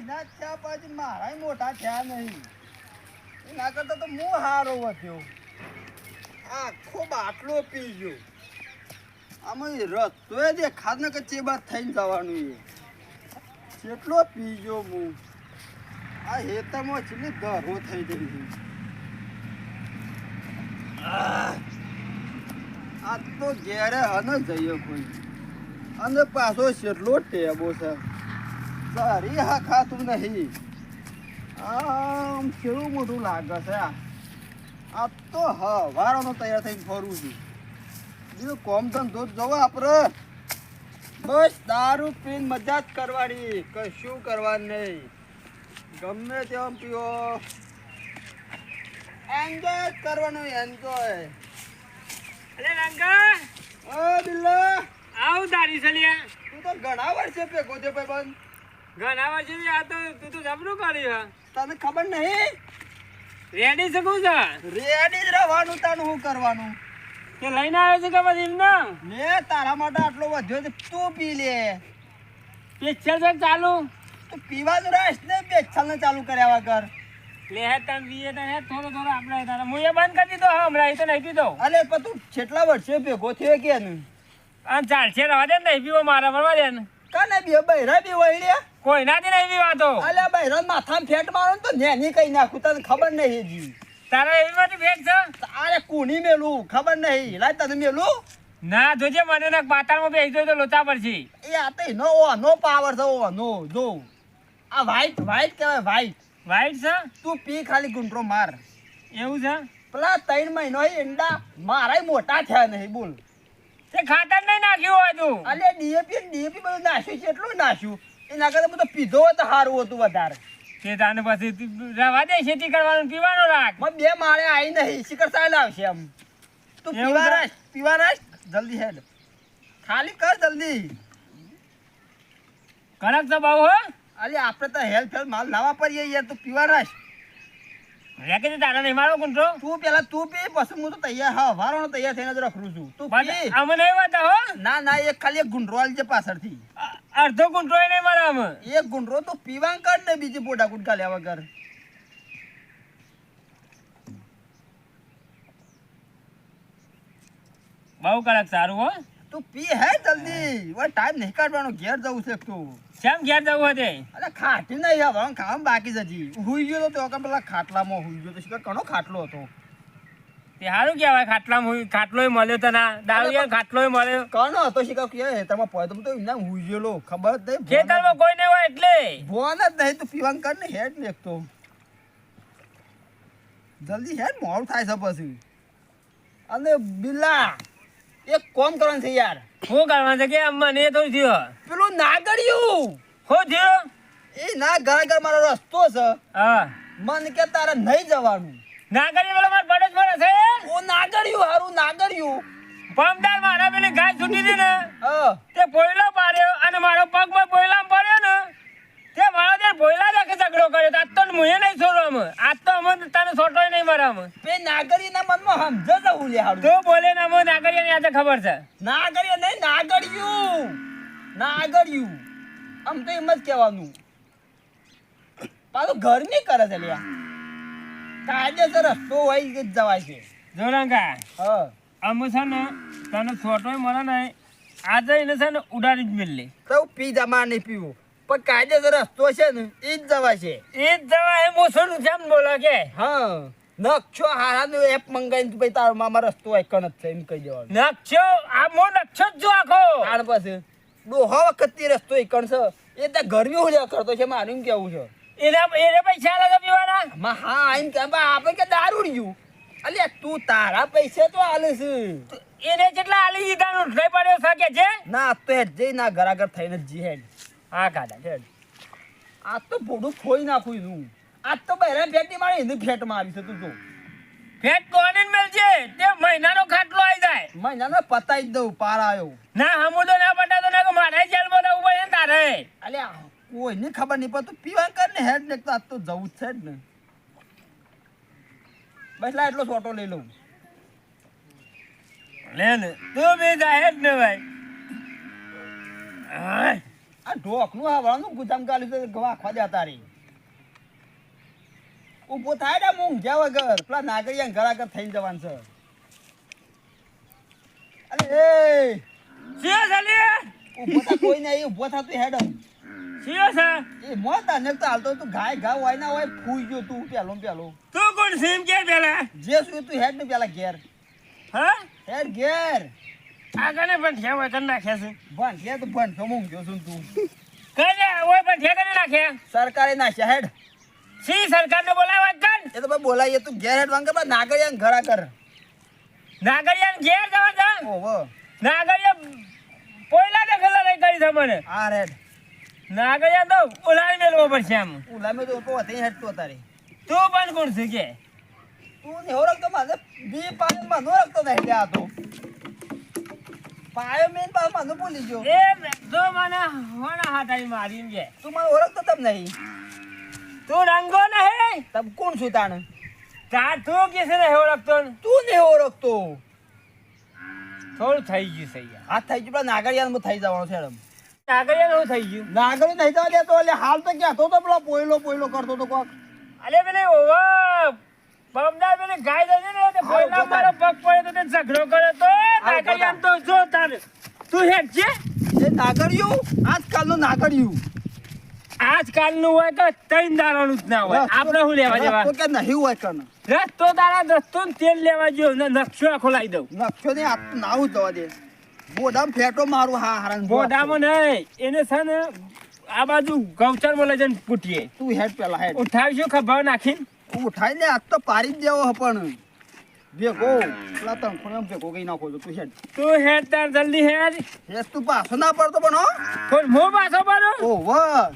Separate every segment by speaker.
Speaker 1: જ થયા પછી મારા મોટા થયા નહીં. એના કરતા તો હું હારો વધ્યો. આખો બાટલો પી ગયો. આમાં રસ્તો દેખાત ને કે ચેબા થઈને જવાનું એ. કેટલો પી ગયો હું, આ હેતરમાં છેલ્લી ધરો થઈ ગઈ આ તો ઘેરે હન જઈએ કોઈ. અને પાછો કેટલો ટેબો છે. સારી હા ખાતું નહીં. આમ કેવું મોટું લાગે છે આ? તો હવારોનો તૈયાર થઈને ફરું છું. બીજું કોમ ધંધો જ જવો આપણે. બસ દારૂ પીન મજા જ કરવાની કશું કરવાનું નહીં. ગમે તેમ પીવો એન્જોય કરવાનું એન્જોય
Speaker 2: અરે રંગા!
Speaker 1: ઓ બિલ્લા.
Speaker 2: આવ તારી સલિયા
Speaker 1: તું તો ઘણા વર્ષે ભેગો છે ભાઈબંધ
Speaker 2: ઘણા વર્ષથી આ તો તું તો જબરું કર્યું
Speaker 1: તને ખબર નહીં?
Speaker 2: રેડી શકું છે
Speaker 1: રેડી જ. રહેવાનું તાનું શું કરવાનું?
Speaker 2: કે લઈને આવ્યો છે કે પછી એમને?
Speaker 1: લે તારા માટે આટલો વધ્યો છે તું પી લે.
Speaker 2: પેચ્છલ છે ચાલુ?
Speaker 1: તું પીવાનું રાખ ને પેચ્છલ ને ચાલુ કર્યા વગર.
Speaker 2: લે હે તમ બીએ તો હે થોડો થોડો આપણે તારા. હું એ બંધ કરી દીધો હમણાં એ તો નહીં પીધો.
Speaker 1: અલે પણ તું છેટલા વર્ષે ભેગો થયો કે નહીં?
Speaker 2: આ ચાલશે રવા દે ને નહીં પીવો મારા ભરવા દે ને.
Speaker 1: કાને બી બૈરા બી વળ્યા?
Speaker 2: કોઈ નાથી નહીં વાતો?
Speaker 1: અલે બૈરા માથામાં ફેટ મારો ને તો નેની કઈ નાખું તને ખબર નહીં જી
Speaker 2: તારે એવી માટે ફેટ છે?
Speaker 1: અરે કુની મેલું? ખબર નહીં. લાય તને મેલું?
Speaker 2: ના જોજે મને ના પાતાળમાં બેસી જાય તો લોચા પડશે.
Speaker 1: એ આ તો એનો નો પાવર છે નો જો. આ વાઈટ વાઈટ કહેવાય વ્હાઈટ
Speaker 2: વાઈટ છે?
Speaker 1: તું પી ખાલી ગુંટરો માર.
Speaker 2: એવું છે?
Speaker 1: પેલા ત્રણ મહિનો ઈંડા મારાય મોટા થયા નહીં બોલ.
Speaker 2: તે ખાતર નહીં નાખ્યું હોય તું.
Speaker 1: અલે ડીએપી ડીએપી બધું નાખ્યું છે એટલું નાખ્યું. એના કરતા બધું પીધો હોત તો સારું હતું વધારે.
Speaker 2: તે તાને પછી રવા દે ખેતી કરવાનું પીવાનું રાખ.
Speaker 1: મને બે માળે આવી નહીં શિખર સાહેબ આવશે એમ. તું પીવા? રાખ પીવા રાખ. જલ્દી હેડ. ખાલી કર જલ્દી.
Speaker 2: કડક તો બહુ હો.
Speaker 1: અલે આપણે તો હેલ્થ હેલ્થ માલ લાવવા પડીએ યાર તું પીવા રાખ.
Speaker 2: રે કે તારા નહીં મારો કુંટરો
Speaker 1: તું પેલા તું પી પછી હું તો તૈયાર હા વારો તૈયાર થઈને જ રખડું છું. તું પી.
Speaker 2: અમે નહીં વાતા હો?
Speaker 1: ના ના એક ખાલી એક ગુંડરો આલજે પાછળથી.
Speaker 2: અડધો કુંટરો નહીં મારા અમે.
Speaker 1: એક ગુંડરો તો પીવા કર ને બીજી બોડા ગુટકા લેવા વગર.
Speaker 2: બહુ કડક સારું હો.
Speaker 1: તું પી હે જલ્દી. ટાઈમ નહીં કાઢવાનો ઘેર જવું છે તું.
Speaker 2: કેમ ઘેર જવું હતે
Speaker 1: અરે ખાટી નહીં હવે ખાવાનું બાકી છે હજી. હુઈ ગયો તો કે પેલા ખાટલામાં હુઈ ગયો તો શું ઘણો ખાટલો હતો.
Speaker 2: તે સારું કહેવાય ખાટલામાં હું ખાટલોય મળ્યો તને દારૂ ખાટલોય મળ્યો.
Speaker 1: ઘણો હતો શીખર? કે હેતરમાં પડ્યો તો હું હુઈ ગયેલો. ખબર જ નહીં
Speaker 2: ખેતરમાં કોઈ નહીં હોય એટલે.
Speaker 1: જ- ભોન જ નહીં તું પીવાનું કર ને હેડ લેખતો જલ્દી હેડ મોડું થાય છે પછી. અને બિલ્લા એક કોમ કરવાનું છે યાર.
Speaker 2: શું કરવાનું છે કે આમ મને થોડું થયો
Speaker 1: પેલું નાગડિયું
Speaker 2: શું થયો?
Speaker 1: એ ના ઘર ઘર મારો રસ્તો છે.
Speaker 2: હા.
Speaker 1: મન કે તારે નહીં જવાનું.
Speaker 2: નાગડિયું પેલો મારો બળદ પડે છે.
Speaker 1: ઓ નાગડિયું હારું નાગડિયું
Speaker 2: પમદાર મારા પેલી ગાય છૂટી હતી ને
Speaker 1: હા.
Speaker 2: તે પોયલો પાડ્યો અને મારો પગ પર પોયલા પડ્યો ને તે મારો ત્યાં પોયલા રાખે ઝઘડો કર્યો? તો આજ તો મુએ નહીં છોડો અમે આજ તો અમે તને છોટોય નહીં મારા અમે
Speaker 1: પે નાગરિયના મનમાં સમજો જવું લે હારું.
Speaker 2: તું બોલે ને અમે નાગરિયાની આજે ખબર છે.
Speaker 1: નાગરિય નહીં નાગરિયું. નાગરિયું. આમ તો એમ જ કહેવાનું. પાછું ઘર નહીં કરે છે લ્યા. કાયદેસર રસ્તો હોય કે જવાય છે.
Speaker 2: જોરંગા
Speaker 1: હ.
Speaker 2: અમે છે ને તને છોટો મળે નહીં. આજે એને છે ને ઉડાડી જ મિલે
Speaker 1: તો પી જમા નહીં પીવું. પણ કાયદેસર રસ્તો છે ને એ જ જવા છે.
Speaker 2: એ જ જવા એ મોસમ જેમ બોલો કે.
Speaker 1: હા. નક્ષો હારાનું એપ મંગાવીને તું ભાઈ તારો મામા રસ્તો કણ જ છે એમ કહી દેવાનું.
Speaker 2: નકશો આ મો નકશો જ જો આખો.
Speaker 1: તાર પછી ડોહો વખતથી રસ્તો એકણ છે. એ તો ગરમી હોલ્યા કરતો છે મારું એમ કેવું છે.
Speaker 2: એના એને પૈસા લાગે પીવાના?
Speaker 1: માં હા આઈને કે બા આપણે કે દારૂ રહ્યું અલે તું તારા પૈસે તો આલે છે
Speaker 2: એને જેટલા આલી દીધા? નું ઉઠાઈ પડ્યો શકે છે
Speaker 1: ના તો હેડ જઈ ના ઘરાઘર થઈને જ જી હેડ.
Speaker 2: હા કાકા
Speaker 1: છે આ તો ભોડું ખોઈ નાખું તું આજ તો બહેરા ફેટી મારી એને ફેટ મારી છે તું તો
Speaker 2: ફેટ કોને મળશે તે મહિનાનો ખાટલો આવી જાય.
Speaker 1: મહિનાનો પતાઈ જ દઉં પાર આવ્યો.
Speaker 2: ના હમુદો ના પટા તો ના મારે જેલમાં પડે ને તારે.
Speaker 1: અલ્યા કોઈને ખબર નહીં પણ તું પીવા કર ને હેડ ને તો આજ તો જવું જ છે જ ને. બસ લા એટલો છોટો લઈ લઉં.
Speaker 2: લે ને તું બી જાય જ ને ભાઈ. હાય.
Speaker 1: આ ઢોકનું હવાનું ગુદામ ગાલી તો ગવા આખવા તારી. ઊભો થાય ને હું ઊંઘ્યા વગર પેલા નાગરિયા ઘર થઈને જવાનું છે. અરે એ!
Speaker 2: શિયો છે
Speaker 1: ઊભો થા કોઈ નહીં ઊભો થા તું હેડ.
Speaker 2: શિયો છે?
Speaker 1: એ મોત તને તો હાલતો તું ગાય ગા હોય ના હોય ફૂઈ ગયો તું પેલો પેલો.
Speaker 2: તું કોણ સીમ કે પેલા?
Speaker 1: જે શું તું હેડ ને પેલા ઘેર.
Speaker 2: હા?
Speaker 1: હેડ ઘેર.
Speaker 2: આગળ પણ છે કરી નાખ્યા છે.
Speaker 1: ભણ કે તું ભણ તો ઊંઘ્યો છું તું.
Speaker 2: કરે હોય પણ છે કરી નાખે.
Speaker 1: સરકારે નાખ્યા હેડ
Speaker 2: સી સરકારને બોલાવા જ કર.
Speaker 1: એ તો ભાઈ બોલાવીએ તું ઘેર હેડ વાંગે નાગરિયા ઘર આગળ
Speaker 2: નાગરિયાને ઘેર જવા જા
Speaker 1: ઓહો
Speaker 2: નાગરિયા પોયલા ખલા લઈ કરી છે મને.
Speaker 1: આ રેડ.
Speaker 2: નાગરિયા તો ઉલાઈ મેલવો પડશે આમ.
Speaker 1: ઉલામે તો તો હતી હેડ તો તારી.
Speaker 2: તું પણ કોણ છે કે?
Speaker 1: તું ને હોરક તો મારે બી પાણી માં નોરક તો નહીં આ તો. પાયો મેન પાસમાં ભૂલી ગયો.
Speaker 2: એ તો મને હોના હાથાઈ મારી કે
Speaker 1: તું મને ઓળખતો તમ નહીં.
Speaker 2: તું રંગો નહીં.
Speaker 1: તમ કોણ છું તાણ?
Speaker 2: તા તું કિસે નહીં ઓળખતો?
Speaker 1: તું નહીં ઓળખતો.
Speaker 2: થોડું થઈ ગયું સહી
Speaker 1: હાથ થઈ ગયું. પેલા નાગરિયામાં થઈ જવાનું છે એમ.
Speaker 2: નાગરિયા નું થઈ ગયું?
Speaker 1: નાગરી નહીં જવા દેતો એટલે હાલ તો ક્યાં? તો પેલો પોયલો પોયલો કરતો તો કોક.
Speaker 2: અરે પેલે ઓવા બમદાર પેલે ગાય પગ પડ્યો તો? તે ઝઘડો કર્યો તો નાગરિયા તો જો તારે. તું હેડ છે
Speaker 1: એ નાગરિયું? આજકાલનું નાગરિયું.
Speaker 2: આજકાલનું હોય તો ત્રણ દાડાનું જ ના હોય. આપણે શું લેવા જવા?
Speaker 1: તો કે નહીં હોય કન
Speaker 2: રસ્તો તારા રસ્તો ને તેલ લેવા જો ને નકશો આખો લાવી દઉં.
Speaker 1: નક્ષો ને આ નાવું જવા દે. બોડામ ફેટો મારું હા હારણ
Speaker 2: બોડામાં નહીં. એને છે ને આ બાજુ ગૌચર બોલે છે પૂટીએ.
Speaker 1: તું હેડ પેલા હેડ.
Speaker 2: ઉઠાવીશું ખભા નાખીને.
Speaker 1: ઉઠાઈને આજ તો પારી જ દેવો પણ. ભેગો પેલા તણખો ભેગો કઈ નાખો છો તું હેડ.
Speaker 2: તું હેડ તાર જલ્દી હેડ.
Speaker 1: હેસ તું પાછો ના પડતો પણ હો.
Speaker 2: પણ હું પાછો પડો?
Speaker 1: ઓ વાહ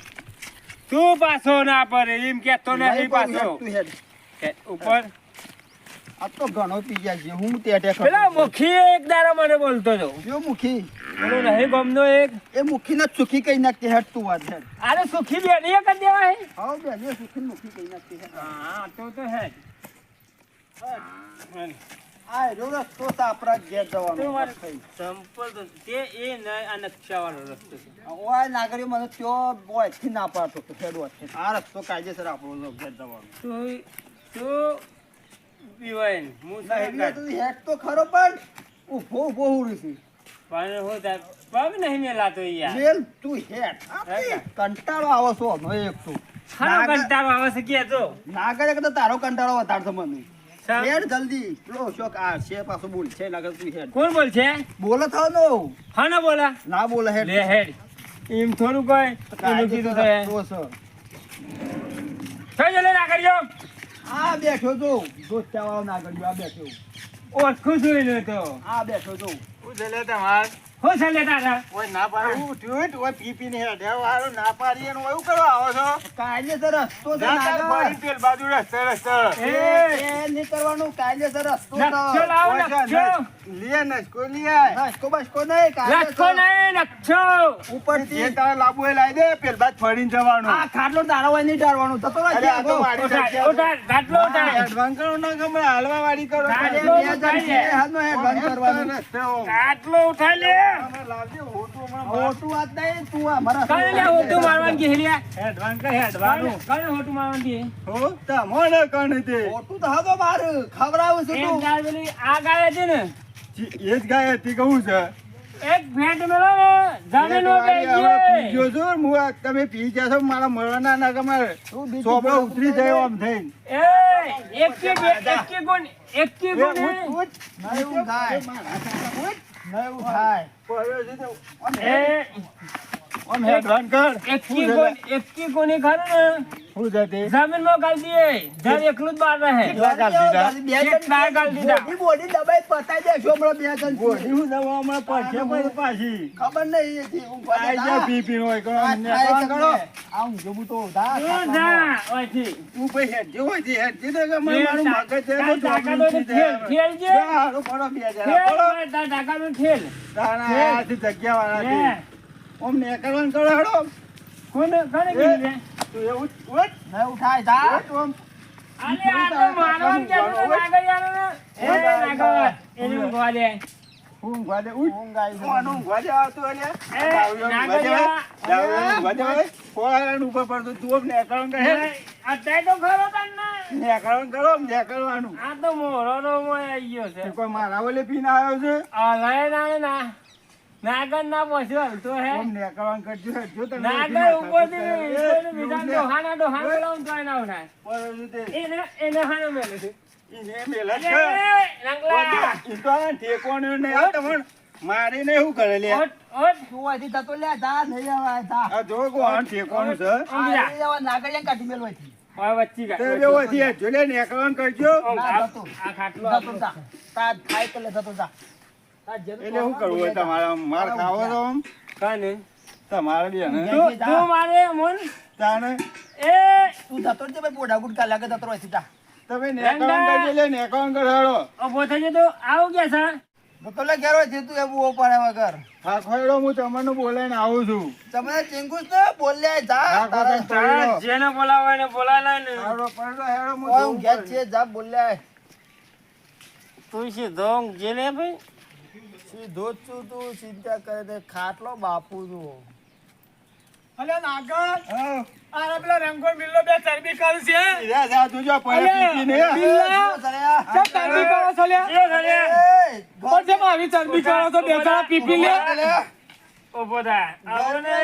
Speaker 2: તું પાછો ના પડે એમ કેતો નથી પાછો
Speaker 1: તું હેડ.
Speaker 2: ઉપર?
Speaker 1: આ તો ઘણો પી ગયા છે હું તે તે
Speaker 2: પેલા મુખી એક દારા મને બોલતો હતો
Speaker 1: જો મુખી.
Speaker 2: પેલો નહીં ગમનો એક.
Speaker 1: એ મુખી ને સુખી કઈ નાખતી હેડ તું વાત હેડ.
Speaker 2: આને સુખી બેની કરી દેવા હે
Speaker 1: હાઉ બે ને સુખી મુખી કઈ નાખતી હેડ.
Speaker 2: હા તો તો હેડ.
Speaker 1: આ રો રસ્તો તો આપણા ઘેર જવાનો
Speaker 2: સંપલ તો તે એ નહીં આ નકશાવાળો રસ્તો છે.
Speaker 1: ઓય નાગરિક મને ત્યો બોયથી ના પાડતો તો આ રસ્તો કાયદેસર આપણો ઘેર જવાનો.
Speaker 2: તું તું પીવાય હું
Speaker 1: નહીં
Speaker 2: સરકાર.
Speaker 1: હેડ તો ખરો પણ ઊભો ઊભો ઉડી છે.
Speaker 2: પણ હું પગ નહીં મેલાતો યાર.
Speaker 1: મેલ તું હેડ કંટાળો આવો છો એક તો.
Speaker 2: કંટાળો આવે છે કે તો?
Speaker 1: નાગરિક તો તારો કંટાળો વધારતો મને. હેડ જલ્દી. પેલો શોક આ છે પાછો બોલ છે નાગર તું હેડ.
Speaker 2: કોણ બોલ છે?
Speaker 1: બોલે થાવ નો
Speaker 2: હા. ના બોલા?
Speaker 1: ના બોલે હેડ.
Speaker 2: લે હેડ. એમ થોડું કોઈ એનું કીધું તો હે.
Speaker 1: તો છે.
Speaker 2: થઈ જલે ના કરજો
Speaker 1: આ બેઠો જો. દોસ્તા વાળો કરજો આ બેઠો.
Speaker 2: ઓળખું છું એને તો.
Speaker 1: આ બેઠો તો
Speaker 3: હું છે લે તમાર
Speaker 2: હું સલે લેતા
Speaker 3: ઓય ના પાડે હું થયું ઓય પી ને હેડે. વાળો ના પાડી એનો એવું કરો આવો છો?
Speaker 1: કાયદેસર રસ્તો છે
Speaker 3: ના તાર
Speaker 1: નાગર.
Speaker 3: તેલ પેલ બાજુ રસ્તે રસ્તે.
Speaker 2: એ.
Speaker 1: એ ની કરવાનું કાયદેસર રસ્તો છે.
Speaker 2: નકશો લાવો
Speaker 3: છે, લે નસ કોઈ લે. આય.
Speaker 1: નસકો બસકો નહીં, કાયદેસર.
Speaker 2: લખો નહીં નકશો.
Speaker 1: ઉપરથી.
Speaker 3: જે તારે લાબુ એ લાવી દે પેલ બાદ ફરીને જવાનું.
Speaker 1: આ ખાટલો તારો હોય નહીં ડાળવાનું. તો
Speaker 3: તો આ તો
Speaker 2: વાડી
Speaker 3: જગ્યા.
Speaker 2: ગાટલો ઉઠાડ
Speaker 3: એડવાન્સ કરો ના ગમે હાલવા વાળી કરો.
Speaker 2: ગાડી
Speaker 1: બે
Speaker 2: લો.
Speaker 1: બંધ કરવાનું.
Speaker 2: ગાટલો ઉઠાડ લે.
Speaker 3: એ જ ગાય હતી કહું છે.
Speaker 2: એક ભેટ મેળો ને જમીનમાં
Speaker 3: વાળી આપણે પી
Speaker 2: બેસી
Speaker 3: ગયો છું, હું તમે પી ગયા છો મારા મળવાના ના ગમે
Speaker 1: તું બીજું
Speaker 3: સોપડો
Speaker 1: બોલ.
Speaker 3: ઉતરી જાય આમ થઈ
Speaker 2: એ એક કે એક કે ગુણ એક કે ગુણ.
Speaker 1: નહીં થાય.
Speaker 3: છે તો આમ હેડવાન કર.
Speaker 2: એક કોની કે ગુણ ખરું ને
Speaker 3: શું છે
Speaker 2: જમીનમાં ગાળ દીએ જર એકલું જ બાર રહે
Speaker 3: કેટલા ગાળ દીધા?
Speaker 1: બે જણ
Speaker 2: કેટલા ગાળ દીધા?
Speaker 1: બોડી બોડી દબાઈ પતાઈ દેશો હમણાં બે જણ
Speaker 3: બોડી હું દવા હમણાં પાછે પછી પાછી.
Speaker 1: ખબર નહીં એથી. હું
Speaker 3: પાઈ જા
Speaker 1: ના.
Speaker 3: પી પીને હોય કરો,
Speaker 1: આ
Speaker 3: આમ
Speaker 1: થાય
Speaker 3: કરો.
Speaker 1: ને. આ તો ધા
Speaker 2: તું. જા ઓયથી.
Speaker 3: હું પછી હેડજો હોય છે, હેડજે તો ગમે મારું
Speaker 2: તા-
Speaker 3: મગજ છે, તો
Speaker 2: હોય તો
Speaker 3: છે.
Speaker 2: ઠેલ, ઠેલ જે.
Speaker 3: જા, હારું, પડો બે જણા,
Speaker 2: ઠેલ
Speaker 3: પડો.
Speaker 2: હોય તાર
Speaker 3: ખેલ
Speaker 2: ના.
Speaker 3: આથી જગ્યા
Speaker 2: લે.
Speaker 3: વાળાથી. ને કરવાનું કરો, હેડો.
Speaker 2: કોને કોને કીધું?
Speaker 3: તું એવું જ ઉઠ,
Speaker 1: નહીં ઉઠાય.
Speaker 3: ઉઠ આમ.
Speaker 2: આલે આ તો મારવાનું કહેતો તો નાગરિયાનો ને. એ નાગર, એને ઊંઘવા દે.
Speaker 3: ઊંઘવા દે, ઉઠ.
Speaker 1: ઊંઘ આવી છે.
Speaker 3: કોણ ઊંઘવા દે આવતું એને
Speaker 2: એ,
Speaker 3: દારૂડિયો ઊંઘવા દેવાય? ફોરાનું ઉપર પડતું તું આમ નેકળવાનું કહે.
Speaker 2: અત્યારે તો ખરો તને
Speaker 3: નેકળવાનું કરો, નેકળવાનું.
Speaker 2: આ તો મોરોનો મોય આવી ગયો છે
Speaker 3: કોઈ મારા ઓલે પીને આવ્યો છે
Speaker 2: અલાય ના ના નાગર ના પહોંચ્યો હલતો હે
Speaker 3: આમ નેકળવાનું કરજો, જો તમે
Speaker 2: નાગર ઉપરથી બીજા ડોહાના ડોહા બોલાવું તોય ના ઉઠાય.
Speaker 3: પડ્યું
Speaker 2: એને એને હાનો મેલે છે
Speaker 3: ઈને મેલ જ
Speaker 2: અરે,
Speaker 3: છે.
Speaker 2: રંગલા.
Speaker 3: ઈ તો આ ઠેકોણું. આ તમને મારીને શું કરે લે
Speaker 2: ઓટ, ઓટ.
Speaker 1: તું અહીંથી જતો લે જા નહીં આવાય જા
Speaker 3: આ જો કોણ ઠેકોણું છે
Speaker 1: આ નાગરિયા કાઢી મેલો અહીંથી.
Speaker 2: ઓય વચ્ચી કા-
Speaker 3: તે
Speaker 2: વચ્ચી.
Speaker 3: બેવો થી નેકળવાનું કરજો
Speaker 2: આ- ખાટલો
Speaker 1: જતો
Speaker 2: આપણો.
Speaker 1: જા તાર ખાય તો લે જતો જા તાર જરૂર
Speaker 3: એટલે શું કરવું હોય તમારે માર ખાવો તો આમ?
Speaker 2: કાને?
Speaker 3: તમારે બી અને
Speaker 2: તું મારે મન
Speaker 3: તાને
Speaker 2: એ.
Speaker 1: તું જતો જ ભાઈ પોડા ગુટકા લાગે જતો રહેતી સીધા.
Speaker 3: તમે નેકળવાનું કરી લે નેકળવાનું કરાડો
Speaker 2: ઊભો થઈ જતો આવું કે છે?
Speaker 1: જતો લે ઘેર હોય તું એવું ઓ પડે વગર
Speaker 3: થાકોડો હું તમને બોલાઈને આવું છું.
Speaker 1: તમે ચિંગુસ તો બોલ્યા જા તારા
Speaker 2: જેને બોલાવે ને બોલાય ને.
Speaker 3: હેડો, પડ્યો, હેડો, હું
Speaker 1: કોઈ ઊંઘ્યા છે જા બોલ્યા.
Speaker 2: તું છે જે જેને ભાઈ?
Speaker 1: સીધો જ છું તું ચિંતા કરે તે ખાટલો બાપુ તું.
Speaker 3: અલે નાગર હા.
Speaker 2: પેલા રંગો મિલ્લો બે ચરબી કરું છે?
Speaker 3: જા, જા, તું જો.
Speaker 2: ચા ચરબી કરો છો લે એ કરે પણ જેમ આવી ચરબી કરો છો પીપી લે. ઓ આવને.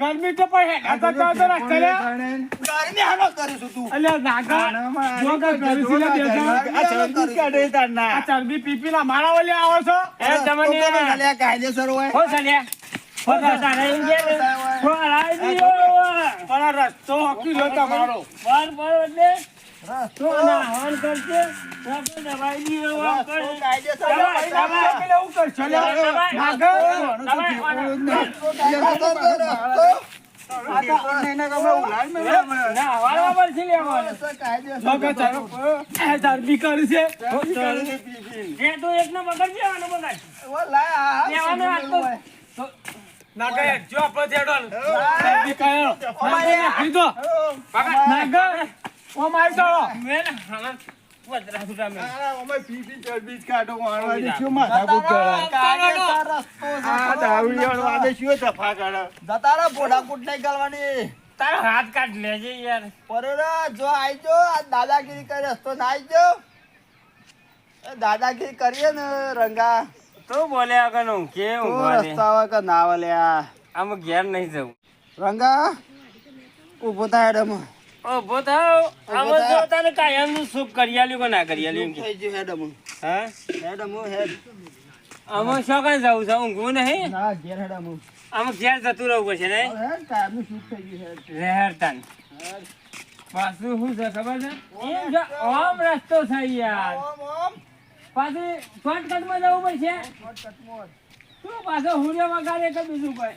Speaker 1: ગરમી
Speaker 2: તો પણ હેઠા તો તો રસ્તે
Speaker 1: ગરમી હાલો કરું છું તું.
Speaker 2: અલ્યા નાગા જો કા કરી છે
Speaker 3: આ ચરબી કાઢે તારના.
Speaker 2: આ ચરબી પીપી ના મારા ઓલે આવો છો? એ તમને
Speaker 1: ચાલ્યા કાયદેસર હોય.
Speaker 2: હો સલ્યા. હો ચાલ્યા ઇન્ડિયન હો હરાઈ દીયો પણ રસ્તો હકી લો તમારો. પર પર એટલે તો ના હવન તો તો દબાઈ દીયો હવન
Speaker 1: તો
Speaker 2: કરશે
Speaker 1: કાયદેસર
Speaker 2: દબાઈ,
Speaker 1: હોય.
Speaker 2: દબાઈ.
Speaker 3: પેલે એવું કરશો લે.
Speaker 2: દબાઈ,
Speaker 3: નાગર.
Speaker 2: દબાઈ, દબાઈ.
Speaker 1: તો કાયદેસર તો રસ્તો.
Speaker 3: આ તો એને ગમે ઉલાડ મેં ગમે.
Speaker 2: ના હવાના પરથી લેવાનો
Speaker 1: તો કાયદેસર
Speaker 2: જો કે ચાલો એ ચરબી કરી છે તું એક નો બગડ જેવાનો બગડ
Speaker 1: ઓ લાય, આ હા,
Speaker 2: લેવાનો આ તો
Speaker 1: હોય.
Speaker 2: નાગા જો આપણો કીધો નાગા મેં
Speaker 3: ઓમે પીપી ચરબી જ કાઢો, મારવાડી શું માથાકૂટ કરે?
Speaker 1: કાયદેસર રસ્તો છે.
Speaker 3: આ દારૂડિયાનો વાદે શું તફા કરે?
Speaker 1: જતા રહો, ફોડાકૂટ નહીં કરવાની
Speaker 2: તારો હાથ કાઢ લેજે યાર
Speaker 1: પરોરા, જો આઈજો આ દાદાગીરી કરી રસ્તો ના દાદાગીરી કરીએ ને રંગા
Speaker 2: તો બોલે આગળ હું કે હું બોલે
Speaker 1: રસ્તા હોય કે ના બોલ્યા
Speaker 2: આમ ઘેર નહીં જવું
Speaker 1: રંગા ઊભો થાય
Speaker 2: ઊભો થાવ. આમ
Speaker 1: ઊભો
Speaker 2: તને કાયમનું સુખ કરી આલ્યું કે ના કરી આલ્યું
Speaker 1: થઈ ગયું હેડમ
Speaker 2: હા?
Speaker 1: હેડમ હેડ.
Speaker 2: આમાં શું કાંઈ જવું છે ઊંઘવું નહીં?
Speaker 1: ના ઘેર હેડમ
Speaker 2: આમાં ઘેર જતું રહેવું પડશે ને
Speaker 1: હેડ કાયમનું શૂટ થઈ ગયું હેડ.
Speaker 2: રહેરતાન પાછું શું છે ખબર છે? એમ જો આમ રસ્તો છે યાર.
Speaker 1: ઓમ ઓમ
Speaker 2: પાછું શોર્ટકટમાં જવું પડશે?
Speaker 1: શોર્ટકટ.
Speaker 2: શું પાછો હુરિયો વગાડે કે બીજું કોઈ.